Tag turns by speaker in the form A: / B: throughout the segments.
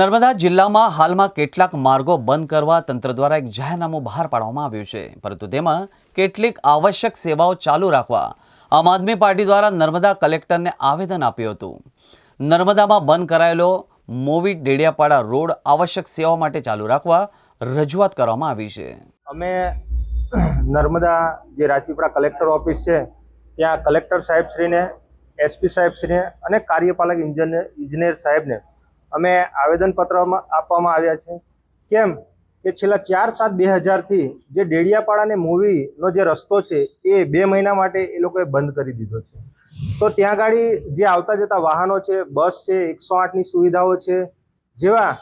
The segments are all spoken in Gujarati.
A: નર્મદા જિલ્લામાં હાલમાં કેટલાક માર્ગો બંધ કરવા તંત્ર દ્વારા એક જાહેરનામું બહાર પાડવામાં આવ્યું છે. પરંતુ તેમાં કેટલીક આવશ્યક સેવાઓ ચાલુ રાખવા આમ આદમી પાર્ટી દ્વારા નર્મદા કલેક્ટરને આવેદન આપ્યું હતું. નર્મદામાં બંધ કરાયેલો મોવી ડેડિયાપાડા રોડ આવશ્યક સેવાઓ માટે ચાલુ રાખવા રજૂઆત કરવામાં આવી છે.
B: અમે નર્મદા જે રાજપીપળા કલેક્ટર ઓફિસ છે, ત્યાં કલેક્ટર સાહેબશ્રીને, એસપી સાહેબશ્રીને અને કાર્યપાલક ઇજનેર સાહેબને અમે આવેદનપત્રમાં આપવામાં આવ્યા છે. કેમ કે છેલ્લા ચાર સાત બે હજારથી જે ડેડિયાપાડા અને મૂવીનો જે રસ્તો છે એ બે મહિના માટે એ લોકોએ બંધ કરી દીધો છે. તો ત્યાં ગાડી જે આવતા જતા વાહનો છે, બસ છે, એકસો આઠની સુવિધાઓ છે, જેવા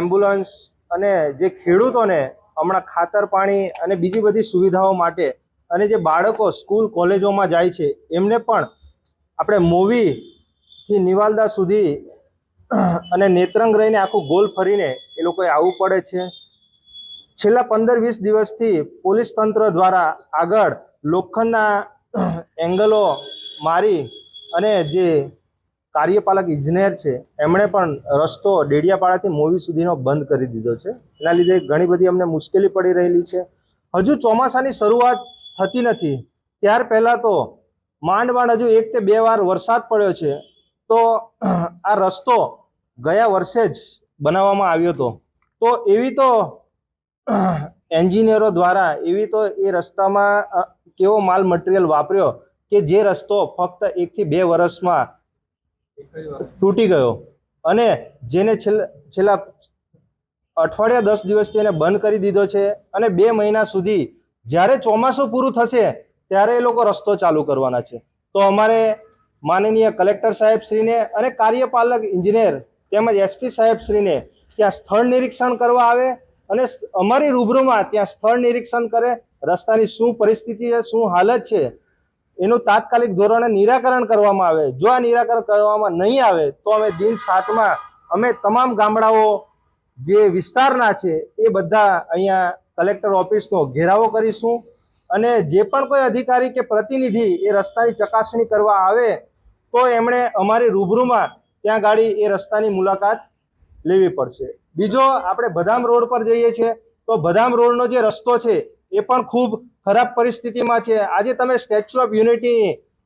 B: એમ્બ્યુલન્સ અને જે ખેડૂતોને હમણાં ખાતર પાણી અને બીજી બધી સુવિધાઓ માટે અને જે બાળકો સ્કૂલ કોલેજોમાં જાય છે, એમને પણ આપણે મૂવીથી નિવાલદા સુધી અને નેત્રંગ રહીને આખું ગોલ ફરીને એ લોકોએ આવવું પડે છે. છેલ્લા પંદર વીસ દિવસથી પોલીસ તંત્ર દ્વારા આગળ લોખંડના એંગલો મારી અને જે કાર્યપાલક ઇજનેર છે, એમણે પણ રસ્તો ડેડિયાપાડાથી મોવી સુધીનો બંધ કરી દીધો છે. એના લીધે ઘણી બધી અમને મુશ્કેલી પડી રહેલી છે. હજુ ચોમાસાની શરૂઆત થતી નથી. ત્યાર પહેલાં તો માંડ માંડ હજુ એક કે બે વાર વરસાદ પડ્યો છે. તો આ રસ્તો ગયા વર્ષે જ બનાવવામાં આવ્યો હતો. તો એવી તો એન્જિનિયરો દ્વારા એવી તો એ રસ્તામાં કેવો માલ મટીરિયલ વાપર્યો કે જે રસ્તો ફક્ત એકથી બે વર્ષમાં તૂટી ગયો. અને જેને છેલ્લા અઠવાડિયા દસ દિવસથી એને બંધ કરી દીધો છે અને બે મહિના સુધી જ્યારે ચોમાસું પૂરું થશે ત્યારે એ લોકો રસ્તો ચાલુ કરવાના છે. તો અમારે માનનીય કલેક્ટર સાહેબશ્રીને અને કાર્યપાલક ઇજનેર તેમજ એસપી સાહેબશ્રીને ત્યાં સ્થળ નિરીક્ષણ કરવા આવે અને અમારી રૂબરૂમાં ત્યાં સ્થળ નિરીક્ષણ કરે, રસ્તાની શું પરિસ્થિતિ છે, શું હાલત છે, એનું તાત્કાલિક ધોરણે નિરાકરણ કરવામાં આવે. જો આ નિરાકરણ કરવામાં નહીં આવે, તો અમે દિન સાતમાં અમે તમામ ગામડાઓ જે વિસ્તારના છે, એ બધા અહીંયા કલેક્ટર ઓફિસનો ઘેરાવો કરીશું અને જે પણ કોઈ અધિકારી કે પ્રતિનિધિ એ રસ્તાની ચકાસણી કરવા આવે, તો એમણે અમારી રૂબરૂમાં ત્યાં ગાડી એ રસ્તાની મુલાકાત લેવી પડશે. બીજો આપણે બદામ રોડ પર જઈએ છીએ, તો બદામ રોડનો જે રસ્તો છે, એ પણ ખૂબ ખરાબ પરિસ્થિતિમાં છે. આજે તમે સ્ટેચ્યુ ઓફ યુનિટી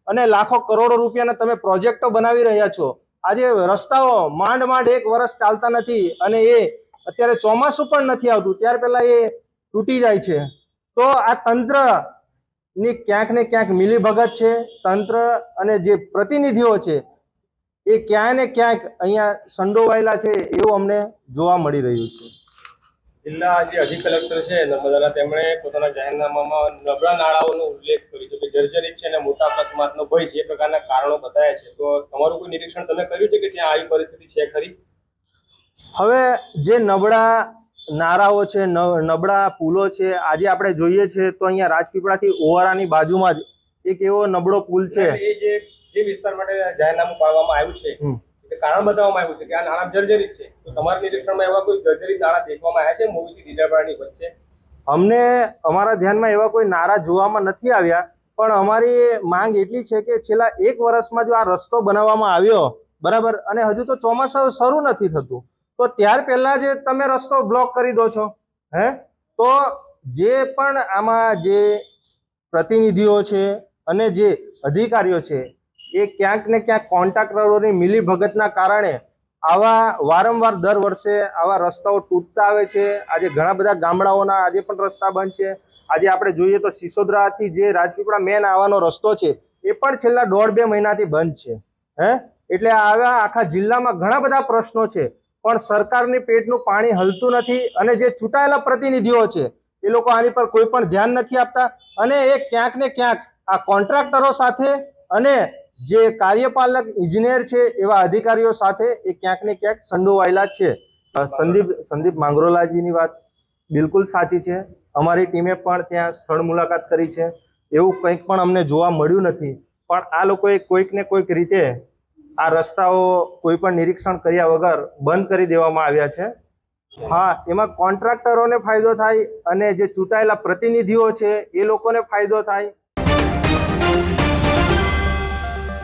B: અને લાખો કરોડો રૂપિયાના તમે પ્રોજેક્ટો બનાવી રહ્યા છો. આજે રસ્તાઓ માંડ માંડ એક વર્ષ ચાલતા નથી અને એ અત્યારે ચોમાસું પણ નથી આવતું, ત્યાર પહેલાં એ તૂટી જાય છે. તો આ તંત્રની ક્યાંક ને ક્યાંક મિલીભગત છે. તંત્ર અને જે પ્રતિનિધિઓ છે એ ક્યાંય ને ક્યાંક અહીંયા સંડોવાયેલા છે એવું અમને જોવા મળી રહ્યું છે.
C: જિલ્લા જે અધિક કલેક્ટર છે નર્મદાના તેમણે પોતાના જાહેરનામામાં નબળા નાળાઓનો ઉલ્લેખ કર્યો છે કે જર્જરિત છે અને મોટા અકસ્માતનો ભય છે એ પ્રકારના કારણો બતાવ્યા છે. તો તમારું કોઈ નિરીક્ષણ તમે કર્યું છે કે ત્યાં આવી પરિસ્થિતિ છે ખરી?
B: હવે જે નબળા નારાઓ છે નબળા પુલો છે આજે આપણે જોઈએ છે તો અહીંયા રાજપીપળાથી ઓવારાની બાજુમાં જ એક એવો નબળો પુલ છે.
C: એ જે જે વિસ્તાર માટે જાહેરનામું પાડવામાં આવ્યું છે કારણ બતાવવામાં આવ્યું છે કે આ નાણાં જર્જરિત છે તો તમારા નિરીક્ષણમાં એવા કોઈ જર્જરિત નાણાં દેખવામાં આવ્યા છે? મોવીથી દીદાપાડાની વચ્ચે?
B: અમને અમારા ધ્યાનમાં એવા કોઈ નારા જોવામાં નથી આવ્યા પણ અમારી માંગ એટલી છે કે છેલ્લા એક વર્ષમાં જો આ રસ્તો બનાવવામાં આવ્યો બરાબર અને હજુ તો ચોમાસા શરૂ નથી થતું તો ત્યાર પહેલા જે તમે રસ્તો બ્લોક કરી દો છો હે? તો જે પણ આમાં જે પ્રતિનિધિઓ છે અને જે અધિકારીઓ છે એ ક્યાંક ને ક્યાંક કોન્ટ્રાક્ટરોની મિલીભગતના કારણે આવા વારંવાર દર વર્ષે આવા રસ્તાઓ તૂટતા આવે છે. આજે ઘણા બધા ગામડાઓના આજે પણ રસ્તા બંધ છે. આજે આપણે જોઈએ તો સિસોદરાથી જે રાજપીપળા મેન આવવાનો રસ્તો છે, એ પણ છેલ્લા દોઢ બે મહિનાથી બંધ છે. હે? એટલે આવા આખા જિલ્લામાં ઘણા બધા પ્રશ્નો છે. પણ સરકારની પેટનું પાણી હલતું નથી અને જે ચૂંટાયેલા પ્રતિનિધિઓ છે, એ લોકો આની પર કોઈ પણ ધ્યાન નથી આપતા. અને એ ક્યાંક ને ક્યાંક આ કોન્ટ્રાક્ટરો સાથે અને જે કાર્યપાલક ઇજનેર છે એવા અધિકારીઓ સાથે એ ક્યાંક ને ક્યાંક સંડોવાયેલા છે. સંદીપ સંદીપ માંગરોલાજીની વાત બિલકુલ સાચી છે. અમારી ટીમે પણ ત્યાં સ્થળ મુલાકાત કરી છે. એવું કંઈક પણ અમને જોવા મળ્યું નથી. પણ આ લોકોએ કોઈક ને કોઈક રીતે આ રસ્તાઓ કોઈ પણ નિરીક્ષણ કર્યા વગર બંધ કરી દેવામાં આવ્યા છે. હા, એમાં કોન્ટ્રાક્ટરોને ફાયદો થાય અને જે ચૂંટાયેલા પ્રતિનિધિઓ છે એ લોકોને ફાયદો થાય.